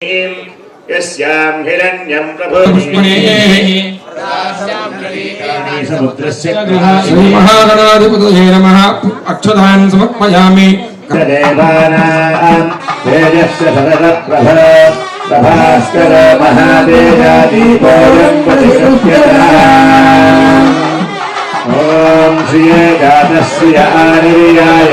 यस्यां हिरण्यं समुद्रस्य महागणाधिपतये नमः अक्षतान् समर्पयामि देवानां तेजस्य सरलप्रभ प्रभास्कर महादेजादीपोऽयं प्रतिशुभ्यता ॐ श्रिये जातस्य आनिर्याय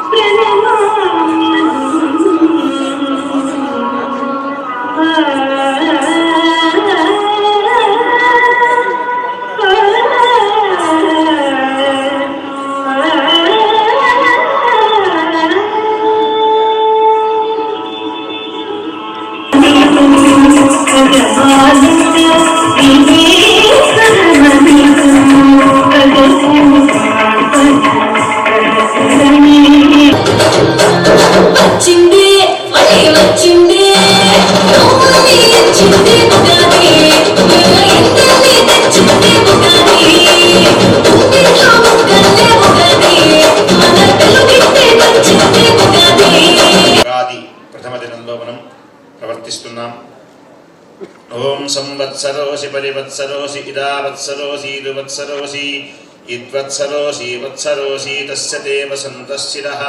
సంవత్సరోసి పరివత్సరోసి ఇదా వత్సరోసి ఇదు వత్సరోసి ఇద్వత్సరోసి వత్సరోసి తస్య దేవ వసంతశిరః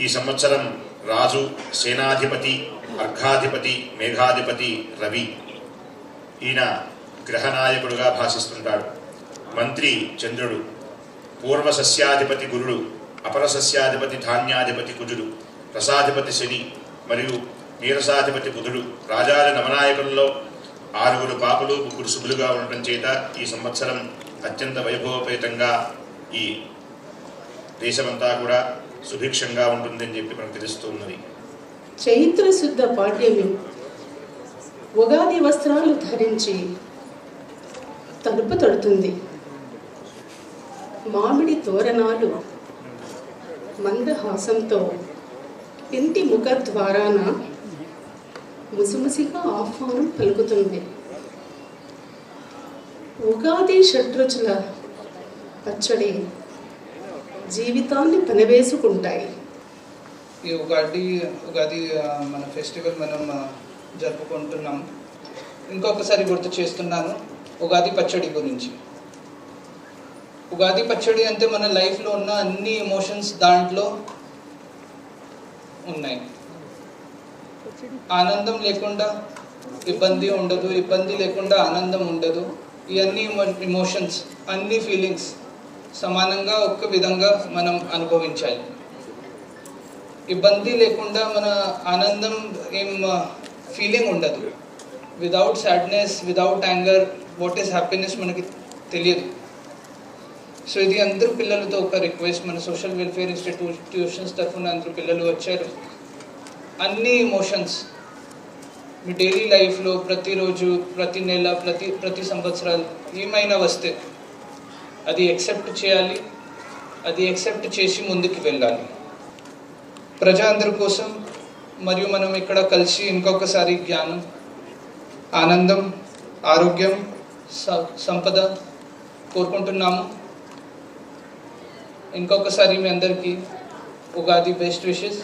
ఈ సంవత్సరం రాజు సేనాధిపతి అర్ఘాధిపతి మేఘాధిపతి రవి. ఈయన గ్రహనాయకుడుగా భాషిస్తుంటాడు. మంత్రి చంద్రుడు పూర్వ సస్యాధిపతి గురుడు అపర సస్యాధిపతి ధాన్యాధిపతి కుజుడు రసాధిపతి శని మరియు నీరసాధిపతి బుధుడు. రాజాల నవనాయకుల్లో ఆరుగురు పాపలు ముగ్గురు శుభులుగా ఉండటం చేత ఈ సంవత్సరం అత్యంత వైభవపేతంగా ఈ దేశమంతా కూడా సుభిక్షంగా ఉంటుందని చెప్పి మనకు తెలుస్తూ ఉన్నది. చైత్ర శుద్ధ పాడ్యమి. ఉగాది వస్త్రాలు ధరించి తలుపు తడుతుంది. మామిడి తోరణాలు మందహాసంతో ఇంటి ముఖద్వారాన ముసిముసిగా ఆహ్వానం పలుకుతుంది. ఉగాది షడ్రుచుల పచ్చడి జీవితాన్ని పనివేసుకుంటాయి. ఈ ఉగాది ఉగాది మన ఫెస్టివల్ మనం జరుపుకుంటున్నాం. ఇంకొకసారి గుర్తు చేస్తున్నాను ఉగాది పచ్చడి గురించి. ఉగాది పచ్చడి అంటే మన లైఫ్లో ఉన్న అన్ని ఎమోషన్స్ దాంట్లో ఉన్నాయి. ఆనందం లేకుండా ఇబ్బంది ఉండదు ఇబ్బంది లేకుండా ఆనందం ఉండదు. ఇవన్నీ ఇమోషన్స్ ఎమోషన్స్ అన్ని ఫీలింగ్స్ సమానంగా ఒక్క విధంగా మనం అనుభవించాలి. ఇబ్బంది లేకుండా మన ఆనందం ఏం ఫీలింగ్ ఉండదు. Without sadness without anger what is happiness మనకి తెలియదు. సో ఇది అందరూ పిల్లలతో ఒక రిక్వెస్ట్ మన సోషల్ వెల్ఫేర్ ఇన్స్టిట్యూషన్స్ తరఫున అందరూ పిల్లలు వచ్చారు. అన్ని ఎమోషన్స్ మీ డైలీ లైఫ్లో ప్రతిరోజు ప్రతి నెల ప్రతి ప్రతి సంవత్సరాలు ఏమైనా వస్తే అది ఎక్సెప్ట్ చేయాలి అది ఎక్సెప్ట్ చేసి ముందుకు వెళ్ళాలి. ప్రజా అందరి కోసం మరియు మనం ఇక్కడ కలిసి ఇంకొకసారి జ్ఞానం ఆనందం ఆరోగ్యం సంపద కోరుకుంటున్నాము. ఇంకొకసారి మీ అందరికీ ఉగాది బెస్ట్ విషెస్